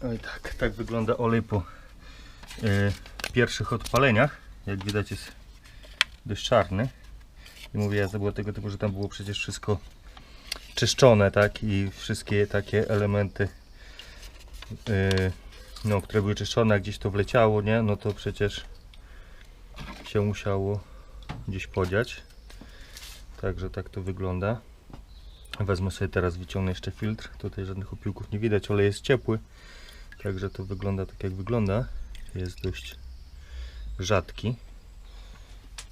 Tak, tak wygląda olej po e, pierwszych odpaleniach. Jak widać jest dość czarny. I mówię, to było tego typu, że tam było przecież wszystko czyszczone, tak? I wszystkie takie elementy, e, no, które były czyszczone, jak gdzieś to wleciało, nie? No to przecież się musiało gdzieś podziać. Także tak to wygląda. Wezmę sobie teraz, wyciągnę jeszcze filtr. Tutaj żadnych opiłków nie widać, olej jest ciepły. Także to wygląda tak jak wygląda. Jest dość rzadki.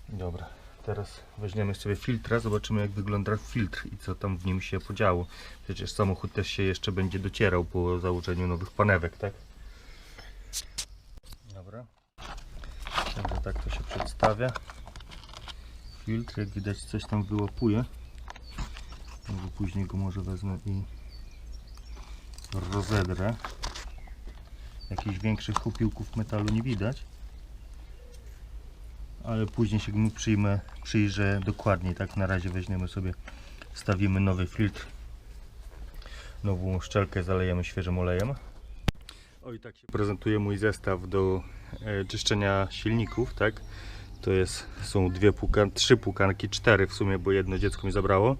Dobra, teraz weźmiemy sobie filtra, zobaczymy jak wygląda filtr i co tam w nim się podziało. Przecież samochód też się jeszcze będzie docierał po założeniu nowych panewek, tak? Dobra. Także tak to się przedstawia. Filtr, jak widać coś tam wyłapuje. Później go może wezmę i rozedrę. Jakichś większych opiłków metalu nie widać. Ale później się mu przyjmę, przyjrzę dokładniej. Tak na razie weźmiemy sobie, wstawimy nowy filtr. Nową szczelkę zalejemy świeżym olejem. O i tak się prezentuje mój zestaw do e, czyszczenia silników, tak? To jest, są dwie pukan, trzy pukanki, cztery w sumie, bo jedno dziecko mi zabrało.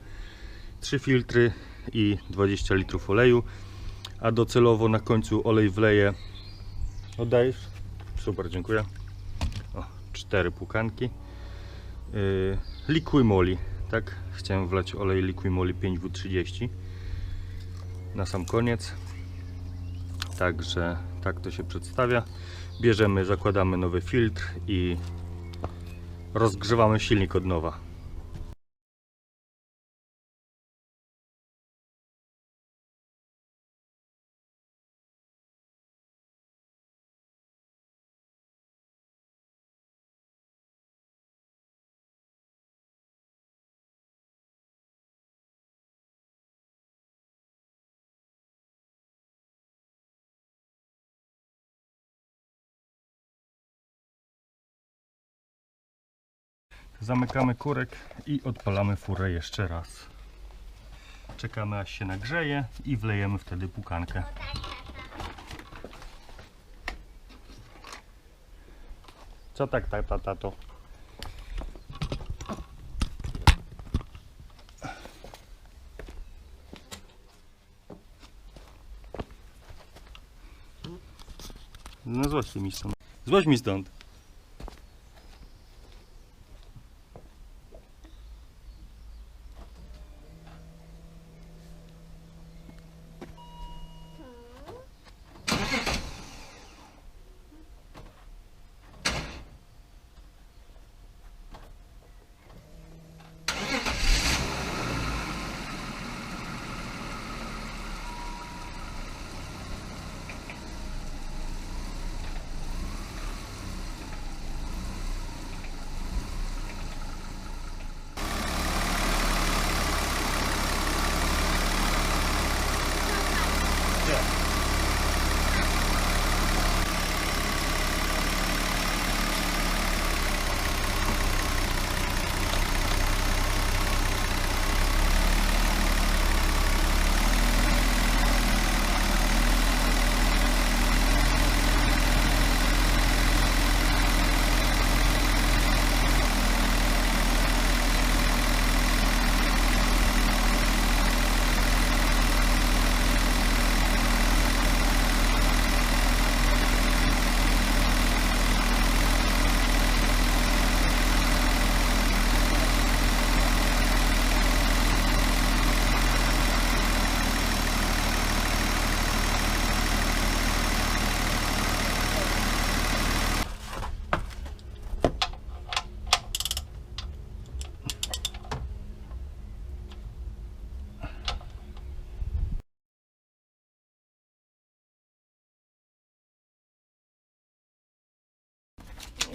Trzy filtry i 20 litrów oleju. A docelowo na końcu olej wleję. Oddajesz? Super, dziękuję. O, cztery pukanki. Yy, Liquimoli, tak? Chciałem wlać olej Liquimoli 5W30 na sam koniec. Także tak to się przedstawia. Bierzemy, zakładamy nowy filtr i rozgrzewamy silnik od nowa. Zamykamy kurek i odpalamy furę jeszcze raz. Czekamy aż się nagrzeje i wlejemy wtedy pukankę. Co tak, tak, ta, tato? No złość mi stąd. Mi stąd.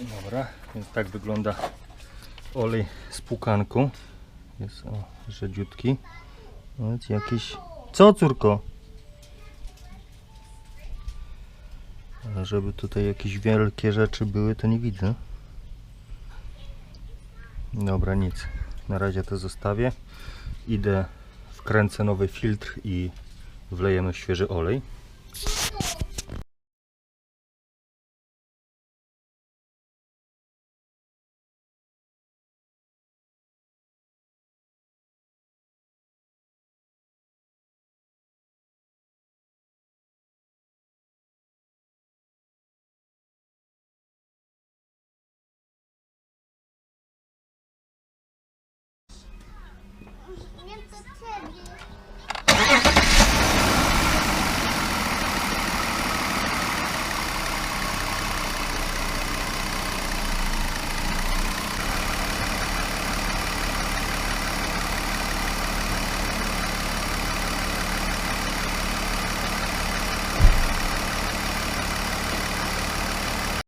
Dobra, więc tak wygląda olej z pukanką. Jest o, rzedziutki. Jest jakiś... Co córko? Ale żeby tutaj jakieś wielkie rzeczy były, to nie widzę. Dobra, nic. Na razie to zostawię. Idę, wkręcę nowy filtr i wlejemy świeży olej.